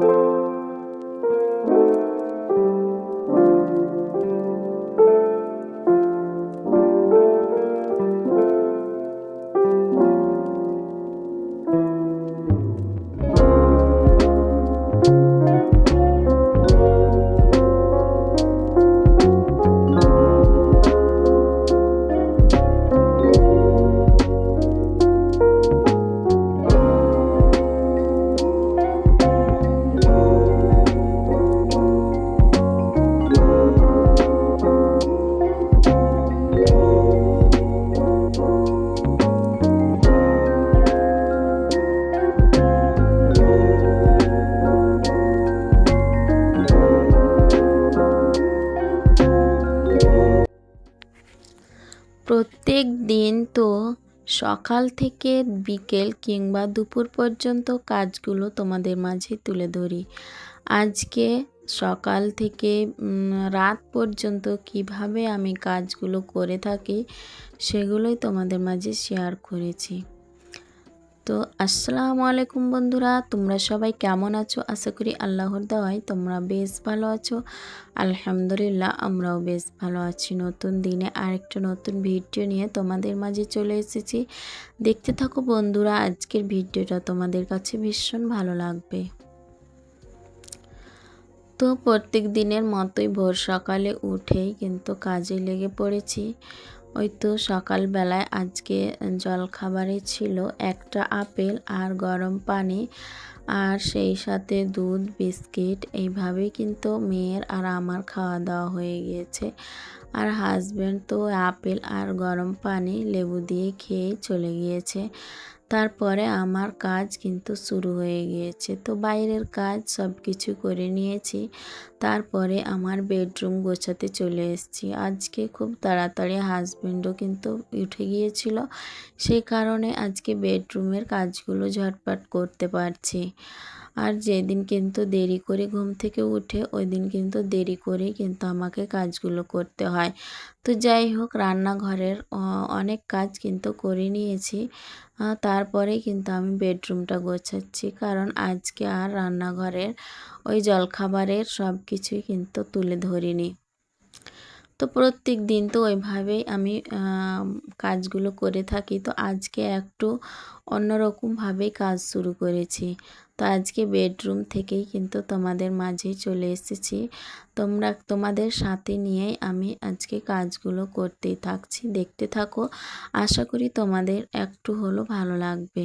প্রত্যেক সকাল থেকে বিকেল কিংবা দুপুর পর্যন্ত কাজগুলো তোমাদের মাঝে তুলে ধরি। আজকে সকাল থেকে রাত পর্যন্ত কীভাবে আমি কাজগুলো করে থাকি, সেগুলোই তোমাদের মাঝে শেয়ার করেছি। তো আসসালামু আলাইকুম বন্ধুরা, তোমরা সবাই কেমন আছো? আশা করি আল্লাহর দেওয়ায় তোমরা বেশ ভালো আছো। আলহামদুলিল্লাহ, আমরাও বেশ ভালো আছি। নতুন দিনে আরেকটা নতুন ভিডিও নিয়ে তোমাদের মাঝে চলে এসেছি। দেখতে থাকো বন্ধুরা, আজকের ভিডিওটা তোমাদের কাছে ভীষণ ভালো লাগবে। তো প্রত্যেক দিনের মতোই ভোর সকালে উঠেই কিন্তু কাজে লেগে পড়েছি। ওই তো সকালবেলায় আজকে জলখাবারে ছিল একটা আপেল আর গরম পানি আর সেই সাথে দুধ, বিস্কিট এইভাবে কিন্তু মেয়ের আর আমার খাওয়া দাওয়া হয়ে গিয়েছে। আর হাজব্যান্ড তো আপেল আর গরম পানি লেবু দিয়ে খেয়ে চলে গিয়েছে। তারপরে আমার কাজ কিন্তু শুরু হয়ে গিয়েছে। তো বাইরের কাজ সব কিছু করে নিয়েছি। তারপরে আমার বেডরুম গোছাতে চলে এসেছি। আজকে খুব তাড়াতাড়ি হাজব্যান্ডও কিন্তু উঠে গিয়েছিল। সেই কারণে আজকে বেডরুমের কাজগুলো ঝটপট করতে পারছি। আর যেদিন কিন্তু দেরি করে ঘুম থেকে উঠে ওই দিন কিন্তু দেরি করে কিন্তু আমাকে কাজগুলো করতে হয়। তো যাই হোক, রান্নাঘরের অনেক কাজ কিন্তু করে নিয়েছি। তারপরে কিন্তু আমি বেডরুমটা গোছাচ্ছি। কারণ আজকে আর রান্নাঘরের ওই জলখাবারের সব কিছুই কিন্তু তুলে ধরিনি। তো প্রত্যেক দিন তো ওইভাবেই আমি কাজগুলো করে থাকি। তো আজকে একটু অন্যরকমভাবেই কাজ শুরু করেছি। তো আজকে বেডরুম থেকেই কিন্তু তোমাদের মাঝেই চলে এসেছি। তোমরা, তোমাদের সাথে নিয়েই আমি আজকে কাজগুলো করতেই থাকছি। দেখতে থাকো। আশা করি তোমাদের একটু হলো ভালো লাগবে।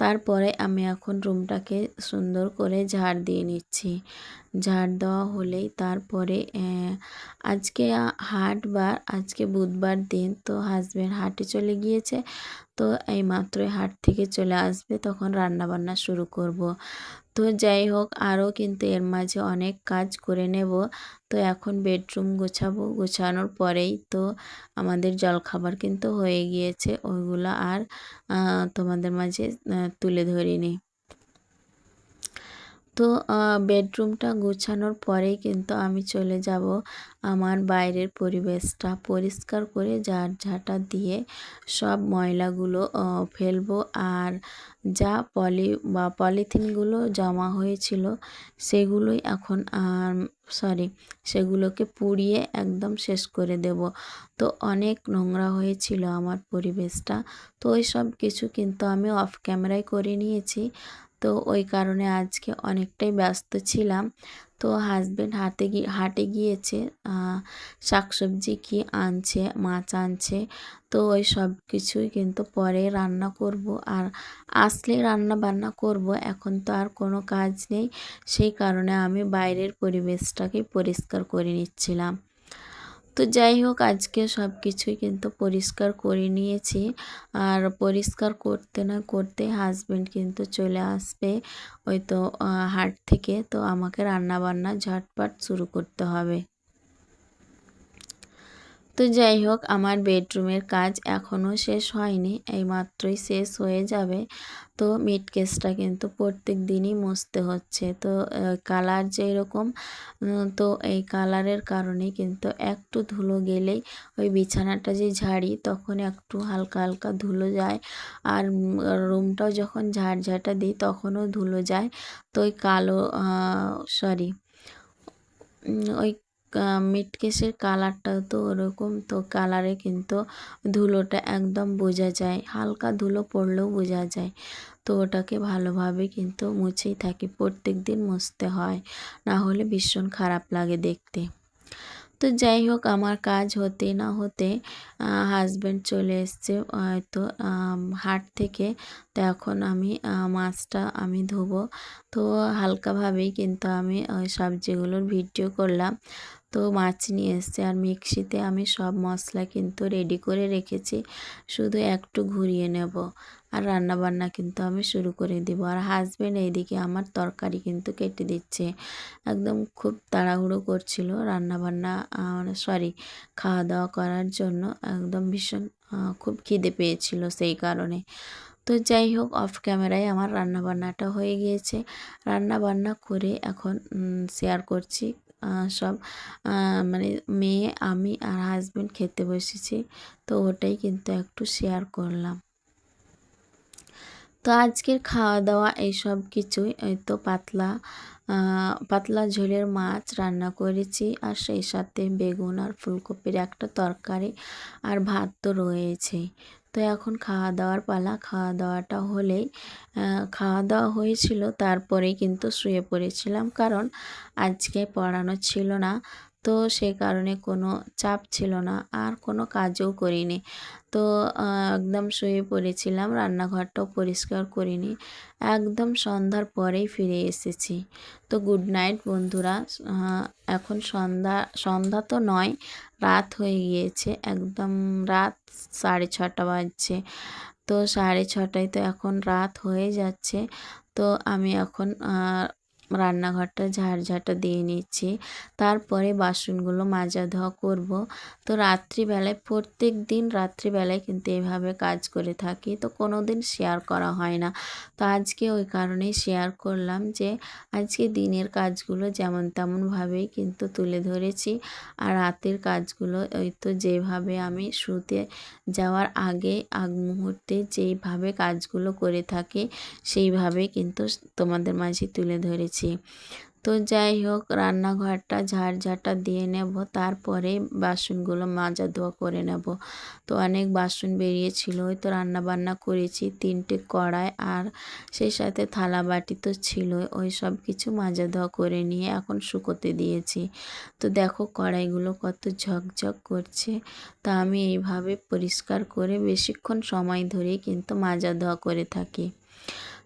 তারপরে আমি এখন রুমটাকে সুন্দর করে ঝাড় দিয়ে নিচ্ছি। ঝাড় দেওয়া হলেই তারপরে আজকে হাটবার, আজকে বুধবার দিন, তো হাজব্যান্ড হাটে চলে গিয়েছে, তো এই মাত্রই হাট থেকে চলে আসবে, তখন রান্না বান্না শুরু করব। তো যাই হোক, আরও কিন্তু এর মাঝে অনেক কাজ করে নেব, তো এখন বেডরুম গোছাবো, গোছানোর পরেই তো আমাদের জলখাবার কিন্তু হয়ে গিয়েছে, ওইগুলো আর তোমাদের মাঝে তুলে ধরিনি তো বেডরুমটা গোছানোর পরেই কিন্তু আমি চলে যাব আমার বাইরের পরিবেশটা পরিষ্কার করে ঝাড় ঝাঁটা দিয়ে সব ময়লাগুলো ফেলব। আর যা পলি, বা পলিথিনগুলো জমা হয়েছিল সেগুলোই এখন সরি, সেগুলোকে পুড়িয়ে একদম শেষ করে দেব। তো অনেক নোংরা হয়েছিল আমার পরিবেশটা। তো ওই সব কিছু কিন্তু আমি অফ ক্যামেরায় করে নিয়েছি। তো ওই কারণে আজকে অনেকটাই ব্যস্ত ছিলাম। তো হাজব্যান্ড হাতে গিয়ে হাটে গিয়েছে শাকসবজি কি আনছে, মাছ আনছে, তো ওই সব কিছুই কিন্তু পরে রান্না করব। আর আসলে রান্না বান্না করব, এখন তো আর কোনো কাজ নেই, সেই কারণে আমি বাইরের পরিবেশটাকে পরিষ্কার করে নিচ্ছিলাম। তো যাই হোক, আজকে সব কিছুই কিন্তু পরিষ্কার করে নিয়েছি। আর পরিষ্কার করতে না করতে হাজব্যান্ড কিন্তু চলে আসবে ওই তো হাট থেকে। তো আমাকে রান্না বান্না ঝটপট শুরু করতে হবে। তো যাই হোক আমার বেডরুমের কাজ এখনও শেষ হয়নি এই মাত্রই শেষ হয়ে যাবে। তো মিট কেসটা কিন্তু প্রত্যেক দিনই মুছতে হচ্ছে। তো কালার যে এরকম উম, তো এই কালারের কারণে কিন্তু একটু ধুলো গেলেই ওই বিছানাটা যে ঝাড়ি তখন একটু হালকা হালকা ধুলো যায়। আর রুমটাও যখন ঝাড়ঝাঁটা দিই তখনও ধুলো যায়। তো ওই কালো সরি ওই মিটকেসের কালারটা তো ওরকম, তো কালারে কিন্তু ধুলোটা একদম বোঝা যায়, হালকা ধুলো পড়লেও বোঝা যায়। তো ওটাকে ভালোভাবে কিন্তু মুছেই থাকি প্রত্যেক দিন মুছতে হয় না হলে ভীষণ খারাপ লাগে দেখতে। তো যাই হোক, আমার কাজ হতে না হতে হাজব্যান্ড চলে এসছে। হয়তো হাট থেকে। তো এখন আমি মাছটা আমি ধোবো। তো হালকাভাবেই কিন্তু আমি ওই সবজিগুলোর ভিডিও করলাম, তো মাছ নিয়ে এসছে। আর মিক্সিতে আমি সব মশলা কিন্তু রেডি করে রেখেছি। শুধু একটু ঘুরিয়ে নেব। আর রান্না বান্না কিন্তু আমি শুরু করে দিব। আর হাজব্যান্ড এইদিকে আমার তরকারি কিন্তু কেটে দিচ্ছে। একদম খুব তাড়াহুড়ো করছিল রান্না বান্না মানে সরি খাওয়া দাওয়া করার জন্য। একদম ভীষণ খুব খিদে পেয়েছিল সেই কারণে। তো যাই হোক অফ ক্যামেরায় আমার রান্না বান্নাটা হয়ে গিয়েছে। রান্না বান্না করে এখন শেয়ার করছি সব মানে মেয়ে, আমি আর হাজব্যান্ড খেতে বসেছি। তো ওটাই কিন্তু একটু শেয়ার করলাম। তো আজকের খাওয়া দাওয়া এইসব কিছুই, এই তো পাতলা পাতলা ঝোলের মাছ রান্না করেছি আর সেই সাথে বেগুন আর ফুলকপির একটা তরকারি আর ভাত তো রয়েছেই তো এখন খাওয়া দাওয়ার পালা খাওয়া দাওয়াটা হলেই খাওয়া দাওয়া হয়েছিল, তারপরেই কিন্তু শুয়ে পড়েছিলাম কারণ আজকে পড়ানো ছিল না। তো সে কারণে কোনো চাপ ছিল না, আর কোনো কাজও করিনি। তো একদম শুয়ে পড়েছিলাম, রান্নাঘরটাও পরিষ্কার করিনি। একদম সন্ধ্যার পরেই ফিরে এসেছি। তো গুড নাইট বন্ধুরা এখন সন্ধ্যা সন্ধ্যা তো নয়, রাত হয়ে গিয়েছে, একদম রাত সাড়ে ছটা বাজছে। তো সাড়ে ছটায় তো এখন রাত হয়ে যাচ্ছে, তো আমি এখন রান্নাঘরটা ঝাড়ঝাটা দিয়ে নিচ্ছি। তারপরে বাসনগুলো মাজা ধোয়া করব। তো রাত্রিবেলায়, প্রত্যেক দিন রাত্রিবেলায় কিন্তু এভাবে কাজ করে থাকি। তো কোনো দিন শেয়ার করা হয় না। তো আজকে ওই কারণেই শেয়ার করলাম যে, আজকে দিনের কাজগুলো যেমন তেমনভাবেই কিন্তু তুলে ধরেছি। আর রাতের কাজগুলো ওই তো যেভাবে আমি শুতে যাওয়ার আগে, আগ মুহূর্তে যেইভাবে কাজগুলো করে থাকি সেইভাবে কিন্তু তোমাদের মাঝে তুলে ধরেছি। নিচ্ছি তো যাই হোক, রান্নাঘরটা ঝাড় ঝাড়ঝাটা দিয়ে নেব, তারপরে বাসনগুলো মাজা ধোয়া করে নেব। তো অনেক বাসন বেরিয়েছিল, ওই তো রান্না বান্না করেছি, তিনটে কড়াই আর সেই সাথে থালা বাটি তো ছিল ওই সব কিছু মাজা ধোয়া করে নিয়ে এখন শুকোতে দিয়েছি। তো দেখো কড়াইগুলো কত ঝকঝক করছে, তা আমি এইভাবে পরিষ্কার করে বেশিক্ষণ সময় ধরেই কিন্তু মাজা ধোয়া করে থাকি।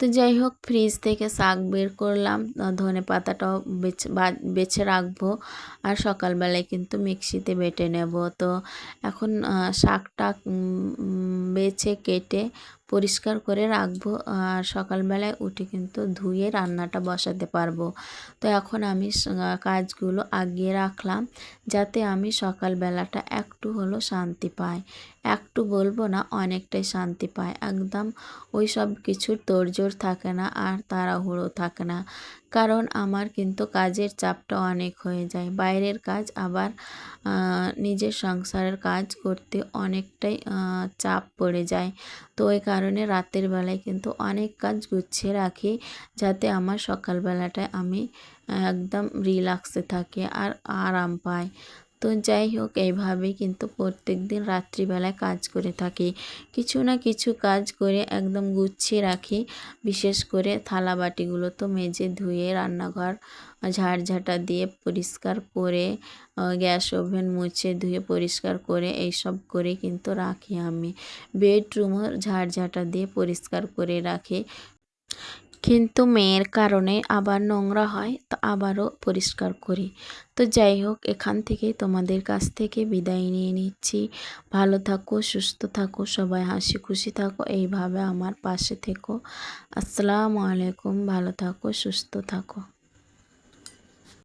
তো যাই হোক ফ্রিজ থেকে শাক বের করলাম ধনে পাতাটাও বেছে রাখব। আর সকালবেলায় কিন্তু মিক্সিতে বেটে নেব। তো এখন শাকটা বেছে কেটে পরিষ্কার করে রাখব। আর সকালবেলায় উঠে কিন্তু ধুয়ে রান্নাটা বসাতে পারব। তো এখন আমি কাজগুলো আগিয়ে রাখলাম, যাতে আমি সকালবেলাটা একটু হলো শান্তি পাই। একটু বলব না, অনেকটাই শান্তি পায়। একদম ওই সব কিছুর তোড়জোড় থাকে না আর তাড়াহুড়ো থাকে না। কারণ আমার কিন্তু কাজের চাপটা অনেক হয়ে যায়। বাইরের কাজ আবার নিজের সংসারের কাজ করতে অনেকটাই চাপ পড়ে যায়। তো ওই কারণে রাতের বেলায় কিন্তু অনেক কাজ গুছিয়ে রাখি যাতে আমার সকালবেলাটায় আমি একদম রিল্যাক্সে থাকি আর আরাম পাই। তো যাই হোক এইভাবেই কিন্তু প্রত্যেক দিন রাত্রিবেলায় কাজ করে থাকি। কিছু না কিছু কাজ করে একদম গুছিয়ে রাখি। বিশেষ করে থালা বাটিগুলো তো মেজে ধুয়ে রান্নাঘর ঝাড়ঝাঁটা দিয়ে পরিষ্কার করে গ্যাস ওভেন মুছে ধুয়ে পরিষ্কার করে এইসব করে কিন্তু রাখি আমি। বেডরুমও ঝাড়ঝাঁটা দিয়ে পরিষ্কার করে রাখি। কিন্তু মেয়ের কারণে আবার নোংরা হয়, তো আবারও পরিষ্কার করি। তো যাই হোক, এখান থেকে তোমাদের কাছ থেকে বিদায় নিয়ে নিচ্ছি। ভালো থাকো, সুস্থ থাকো, সবাই হাসি খুশি থাকো, এইভাবে আমার পাশে থেকো। আসসালামু আলাইকুম, ভালো থাকো, সুস্থ থাকো।